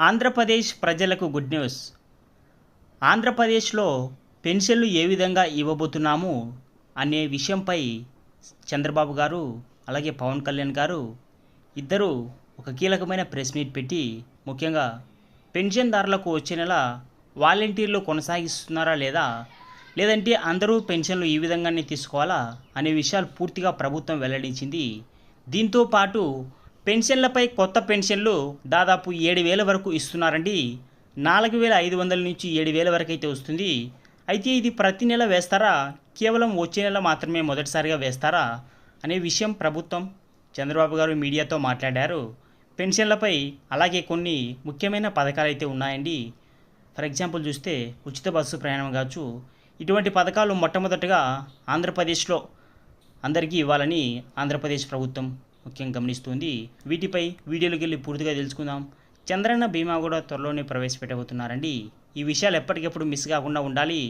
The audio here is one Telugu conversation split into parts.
ఆంధ్రప్రదేశ్ ప్రజలకు గుడ్ న్యూస్ ఆంధ్రప్రదేశ్లో పెన్షన్లు ఏ విధంగా ఇవ్వబోతున్నాము అనే విషయంపై చంద్రబాబు గారు అలాగే పవన్ కళ్యాణ్ గారు ఇద్దరు ఒక కీలకమైన ప్రెస్ మీట్ పెట్టి ముఖ్యంగా పెన్షన్దారులకు వచ్చే నెల వాలంటీర్లు కొనసాగిస్తున్నారా లేదా? లేదంటే అందరూ పెన్షన్లు ఈ విధంగానే తీసుకోవాలా? అనే విషయాలు పూర్తిగా ప్రభుత్వం వెల్లడించింది. దీంతో పాటు పెన్షన్లపై కొత్త పెన్షన్లు దాదాపు ఏడు వేల వరకు ఇస్తున్నారండి. నాలుగు వేల ఐదు వందల నుంచి ఏడు వేల వరకు అయితే వస్తుంది. అయితే ఇది ప్రతి నెల వేస్తారా? కేవలం వచ్చే నెల మాత్రమే మొదటిసారిగా వేస్తారా? అనే విషయం ప్రభుత్వం చంద్రబాబు గారు మీడియాతో మాట్లాడారు. పెన్షన్లపై అలాగే కొన్ని ముఖ్యమైన పథకాలు అయితే ఉన్నాయండి. ఫర్ ఎగ్జాంపుల్ చూస్తే ఉచిత బస్సు ప్రయాణం కావచ్చు. ఇటువంటి పథకాలు మొట్టమొదటగా ఆంధ్రప్రదేశ్లో అందరికీ ఇవ్వాలని ఆంధ్రప్రదేశ్ ప్రభుత్వం ముఖ్యంగా గమనిస్తుంది. వీటిపై వీడియోలోకి వెళ్ళి పూర్తిగా తెలుసుకుందాం. చంద్రన్న బీమా కూడా త్వరలోనే ప్రవేశపెట్టబోతున్నారండి. ఈ విషయాలు ఎప్పటికప్పుడు మిస్ కాకుండా ఉండాలి.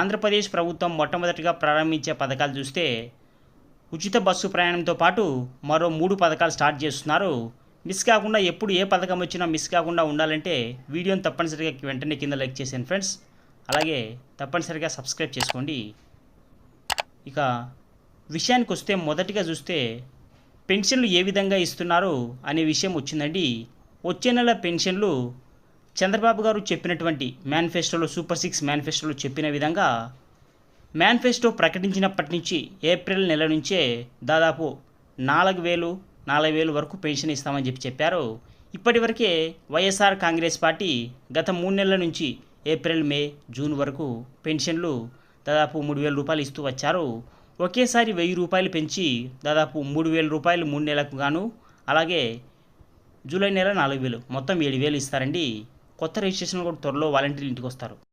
ఆంధ్రప్రదేశ్ ప్రభుత్వం మొట్టమొదటిగా ప్రారంభించే పథకాలు చూస్తే ఉచిత బస్సు ప్రయాణంతో పాటు మరో మూడు పథకాలు స్టార్ట్ చేస్తున్నారు. మిస్ కాకుండా ఎప్పుడు ఏ పథకం వచ్చినా మిస్ కాకుండా ఉండాలంటే వీడియోని తప్పనిసరిగా వెంటనే కింద లైక్ చేసాను ఫ్రెండ్స్. అలాగే తప్పనిసరిగా సబ్స్క్రైబ్ చేసుకోండి. ఇక విషయానికి వస్తే మొదటిగా చూస్తే పెన్షన్లు ఏ విధంగా ఇస్తున్నారు అనే విషయం వచ్చిందండి. వచ్చే నెల పెన్షన్లు చంద్రబాబు గారు చెప్పినటువంటి మేనిఫెస్టోలో సూపర్ సిక్స్ మేనిఫెస్టోలో చెప్పిన విధంగా మేనిఫెస్టో ప్రకటించినప్పటి నుంచి ఏప్రిల్ నెల నుంచే దాదాపు నాలుగు వేలు నాలుగు వేలు వరకు పెన్షన్ ఇస్తామని చెప్పి చెప్పారు. ఇప్పటివరకే వైఎస్ఆర్ కాంగ్రెస్ పార్టీ గత మూడు నెలల నుంచి ఏప్రిల్ మే జూన్ వరకు పెన్షన్లు దాదాపు మూడు వేల రూపాయలు ఇస్తూ వచ్చారు. ఒకేసారి వెయ్యి రూపాయలు పెంచి దాదాపు మూడు వేల రూపాయలు మూడు నెలలకు గాను అలాగే జూలై నెల నాలుగు వేలు మొత్తం ఏడు వేలు ఇస్తారండి. కొత్త రిజిస్ట్రేషన్ కూడా త్వరలో వాలంటీర్లు ఇంటికి వస్తారు.